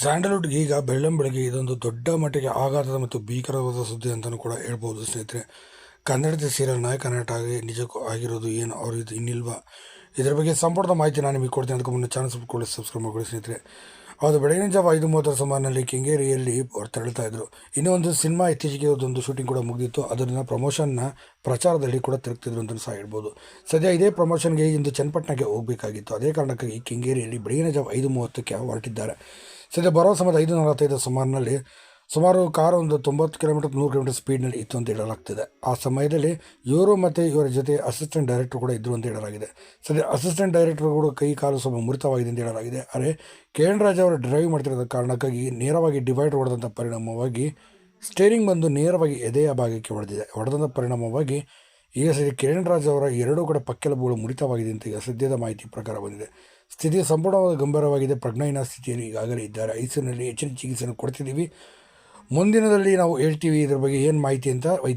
ಸ್ಯಾಂಡಲ್ವುಡ್ಗೆ ಈಗ ಬೆಳ್ಳಂಬೆಳಗ್ಗೆ ಇದೊಂದು ದೊಡ್ಡ ಮಟ್ಟಿಗೆ ಆಘಾತದ ಮತ್ತು ಭೀಕರವಾದ ಸುದ್ದಿ ಅಂತಲೂ ಕೂಡ ಹೇಳ್ಬೋದು ಸ್ನೇಹಿತರೆ. ಕನ್ನಡದ ಸೀರಿಯಲ್ ನಾಯಕ, ನಟ ಆಗಿ ನಿಜಕ್ಕೂ ಆಗಿರೋದು ಏನು? ಅವ್ರ ಇದು ಇನ್ನಿಲ್ವ? ಇದರ ಬಗ್ಗೆ ಸಂಪೂರ್ಣ ಮಾಹಿತಿ ನಾನು ನಿಮಗೆ ಕೊಡ್ತೀನಿ. ಅದಕ್ಕೆ ಮುನ್ನ ಚಾನಲ್ ಸಬ್ಸ್ಕ್ರೈಬ್ ಸಬ್ಸ್ಕ್ರೈಬ್ ಮಾಡ್ಕೊಳ್ಳಿ ಸ್ನೇಹಿತರೆ. ಅದು ಬೆಳಗಿನ ಜಾವ ಐದು ಮೂವತ್ತರ ಸುಮಾರಿನಲ್ಲಿ ಕೆಂಗೇರಿಯಲ್ಲಿ ಅವ್ರು ತೆರಳ್ತಾ ಇದ್ರು. ಇನ್ನೂ ಒಂದು ಸಿನಿಮಾ ಇತ್ತೀಚೆಗೆ ಒಂದು ಶೂಟಿಂಗ್ ಕೂಡ ಮುಗಿದಿತ್ತು. ಅದರಿಂದ ಪ್ರಮೋಷನ್ನ ಪ್ರಚಾರದಲ್ಲಿ ಕೂಡ ತಿರುಗ್ತಿದ್ರು ಅಂತಲೂ ಸಹ ಹೇಳ್ಬೋದು. ಸದ್ಯ ಇದೇ ಪ್ರಮೋಷನ್ಗೆ ಇಂದು ಚನ್ನಪಟ್ಟಣಕ್ಕೆ ಹೋಗಬೇಕಾಗಿತ್ತು. ಅದೇ ಕಾರಣಕ್ಕಾಗಿ ಕೆಂಗೇರಿಯಲ್ಲಿ ಬೆಳಗಿನ ಜಾವ ಐದು ಮೂವತ್ತಕ್ಕೆ ಹೊರಟಿದ್ದಾರೆ. ಸದ್ಯ ಬರೋ ಸಮಯದ ಐದು ನಲವತ್ತೈದು ಸುಮಾರಿನಲ್ಲಿ ಸುಮಾರು ಕಾರು ಒಂದು ತೊಂಬತ್ತು ಕಿಲೋಮೀಟರ್, ನೂರು ಕಿಲೋಮೀಟರ್ ಸ್ಪೀಡ್ನಲ್ಲಿ ಇತ್ತು ಅಂತ ಹೇಳಲಾಗ್ತಿದೆ. ಆ ಸಮಯದಲ್ಲಿ ಇವರು ಮತ್ತು ಇವರ ಜೊತೆ ಅಸಿಸ್ಟೆಂಟ್ ಡೈರೆಕ್ಟರ್ ಕೂಡ ಇದ್ದರು ಅಂತ ಹೇಳಲಾಗಿದೆ. ಸದ್ಯ ಅಸಿಸ್ಟೆಂಟ್ ಡೈರೆಕ್ಟರ್ ಕೂಡ ಕೈ ಕಾಲು ಸ್ವಲ್ಪ ಮುರಿತವಾಗಿದೆ ಅಂತ ಹೇಳಲಾಗಿದೆ. ಆದರೆ ಕೆ ಎನ್ ರಾಜ್ ಅವರು ಡ್ರೈವ್ ಮಾಡ್ತಿರೋದ ಕಾರಣಕ್ಕಾಗಿ ನೇರವಾಗಿ ಡಿವೈಡ್ ಹೊಡೆದಂಥ ಪರಿಣಾಮವಾಗಿ ಸ್ಟೇರಿಂಗ್ ಬಂದು ನೇರವಾಗಿ ಎದೆಯ ಭಾಗಕ್ಕೆ ಹೊಡೆದಿದೆ. ಹೊಡೆದಂಥ ಪರಿಣಾಮವಾಗಿ ಈಗ ಸದ್ಯ ಕಿರಣ್ ರಾಜ್ ಅವರ ಎರಡೂ ಕಡೆ ಪಕ್ಕೆಲುಬುಗಳು ಮುರಿತವಾಗಿದೆ ಅಂತ ಈಗ ಸದ್ಯದ ಮಾಹಿತಿ ಪ್ರಕಾರ ಬಂದಿದೆ. ಸ್ಥಿತಿ ಸಂಪೂರ್ಣವಾಗಿ ಗಂಭೀರವಾಗಿದೆ. ಪ್ರಜ್ಞಾಹೀನ ಸ್ಥಿತಿಯಲ್ಲಿ ಈಗಾಗಲೇ ಇದ್ದಾರೆ. ಐಸಿಯುನಲ್ಲಿ ಹೆಚ್ಚಿನ ಚಿಕಿತ್ಸೆಯನ್ನು ಕೊಡ್ತಿದ್ದೀವಿ. ಮುಂದಿನದಲ್ಲಿ ನಾವು ಹೇಳ್ತೀವಿ ಇದರ ಬಗ್ಗೆ ಏನು ಮಾಹಿತಿ ಅಂತ ವೈದ್ಯರು.